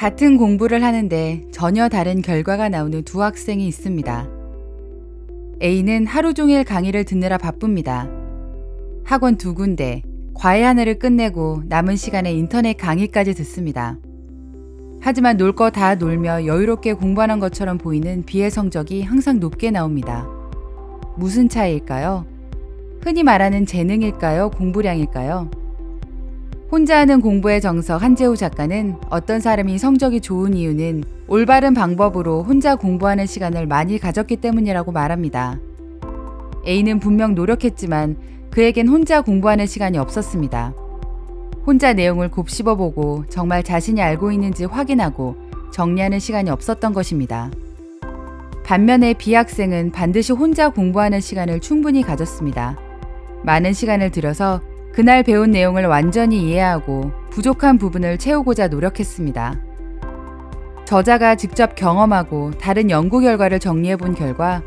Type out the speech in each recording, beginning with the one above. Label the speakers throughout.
Speaker 1: 같은 공부를 하는데 전혀 다른 결과가 나오는 두 학생이 있습니다. A는 하루 종일 강의를 듣느라 바쁩니다. 학원 두 군데, 과외 하나를 끝내고 남은 시간에 인터넷 강의까지 듣습니다. 하지만 놀 거 다 놀며 여유롭게 공부하는 것처럼 보이는 B의 성적이 항상 높게 나옵니다. 무슨 차이일까요? 흔히 말하는 재능일까요? 공부량일까요? 혼자 하는 공부의 정석 한재우 작가는 어떤 사람이 성적이 좋은 이유는 올바른 방법으로 혼자 공부하는 시간을 많이 가졌기 때문이라고 말합니다. A는 분명 노력했지만 그에겐 혼자 공부하는 시간이 없었습니다. 혼자 내용을 곱씹어보고 정말 자신이 알고 있는지 확인하고 정리하는 시간이 없었던 것입니다. 반면에 B 학생은 반드시 혼자 공부하는 시간을 충분히 가졌습니다. 많은 시간을 들여서 그날 배운 내용을 완전히 이해하고 부족한 부분을 채우고자 노력했습니다. 저자가 직접 경험하고 다른 연구 결과를 정리해 본 결과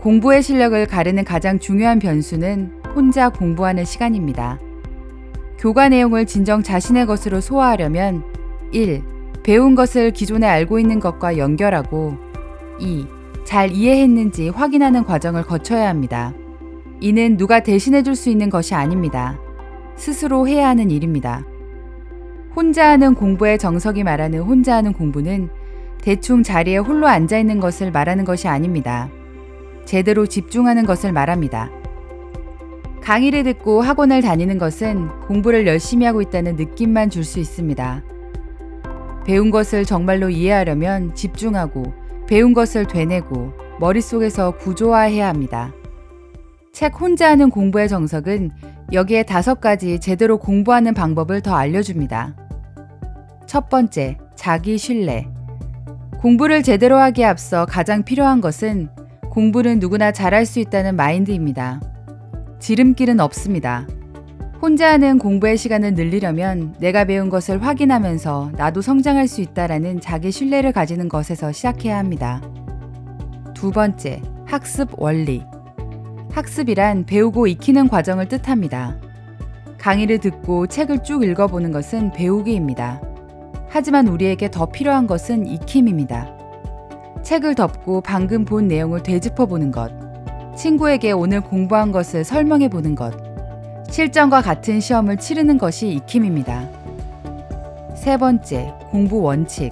Speaker 1: 공부의 실력을 가르는 가장 중요한 변수는 혼자 공부하는 시간입니다. 교과 내용을 진정 자신의 것으로 소화하려면 1. 배운 것을 기존에 알고 있는 것과 연결하고 2. 잘 이해했는지 확인하는 과정을 거쳐야 합니다. 이는 누가 대신해 줄 수 있는 것이 아닙니다. 스스로 해야 하는 일입니다. 혼자 하는 공부의 정석이 말하는 혼자 하는 공부는 대충 자리에 홀로 앉아 있는 것을 말하는 것이 아닙니다. 제대로 집중하는 것을 말합니다. 강의를 듣고 학원을 다니는 것은 공부를 열심히 하고 있다는 느낌만 줄 수 있습니다. 배운 것을 정말로 이해하려면 집중하고 배운 것을 되뇌고 머릿속에서 구조화해야 합니다. 책 혼자 하는 공부의 정석은 여기에 다섯 가지 제대로 공부하는 방법을 더 알려줍니다. 첫 번째, 자기 신뢰. 공부를 제대로 하기에 앞서 가장 필요한 것은 공부는 누구나 잘할 수 있다는 마인드입니다. 지름길은 없습니다. 혼자 하는 공부의 시간을 늘리려면 내가 배운 것을 확인하면서 나도 성장할 수 있다라는 자기 신뢰를 가지는 것에서 시작해야 합니다. 두 번째, 학습 원리. 학습이란 배우고 익히는 과정을 뜻합니다. 강의를 듣고 책을 쭉 읽어보는 것은 배우기입니다. 하지만 우리에게 더 필요한 것은 익힘입니다. 책을 덮고 방금 본 내용을 되짚어 보는 것, 친구에게 오늘 공부한 것을 설명해 보는 것, 실전과 같은 시험을 치르는 것이 익힘입니다. 세 번째, 공부 원칙.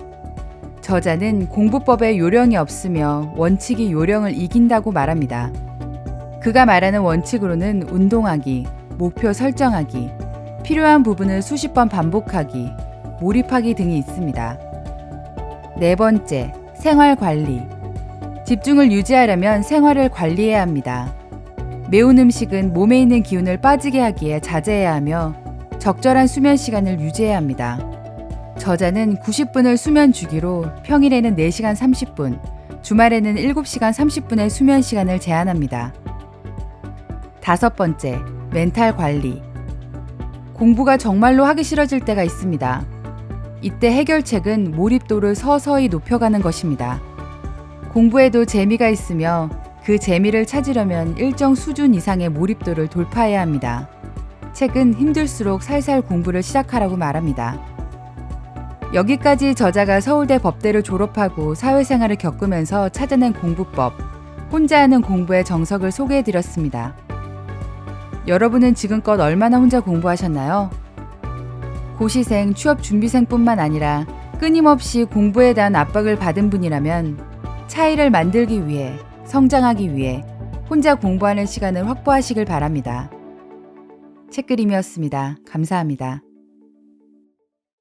Speaker 1: 저자는 공부법에 요령이 없으며 원칙이 요령을 이긴다고 말합니다. 그가 말하는 원칙으로는 운동하기, 목표 설정하기, 필요한 부분을 수십 번 반복하기, 몰입하기 등이 있습니다. 네 번째, 생활 관리. 집중을 유지하려면 생활을 관리해야 합니다. 매운 음식은 몸에 있는 기운을 빠지게 하기에 자제해야 하며 적절한 수면 시간을 유지해야 합니다. 저자는 90분을 수면 주기로 평일에는 4시간 30분, 주말에는 7시간 30분의 수면 시간을 제한합니다. 다섯 번째, 멘탈 관리. 공부가 정말로 하기 싫어질 때가 있습니다. 이때 해결책은 몰입도를 서서히 높여가는 것입니다. 공부에도 재미가 있으며 그 재미를 찾으려면 일정 수준 이상의 몰입도를 돌파해야 합니다. 책은 힘들수록 살살 공부를 시작하라고 말합니다. 여기까지 저자가 서울대 법대를 졸업하고 사회생활을 겪으면서 찾아낸 공부법, 혼자 하는 공부의 정석을 소개해 드렸습니다. 여러분은 지금껏 얼마나 혼자 공부하셨나요? 고시생, 취업 준비생뿐만 아니라 끊임없이 공부에 대한 압박을 받은 분이라면 차이를 만들기 위해 성장하기 위해 혼자 공부하는 시간을 확보하시길 바랍니다. 책그림이었습니다. 감사합니다.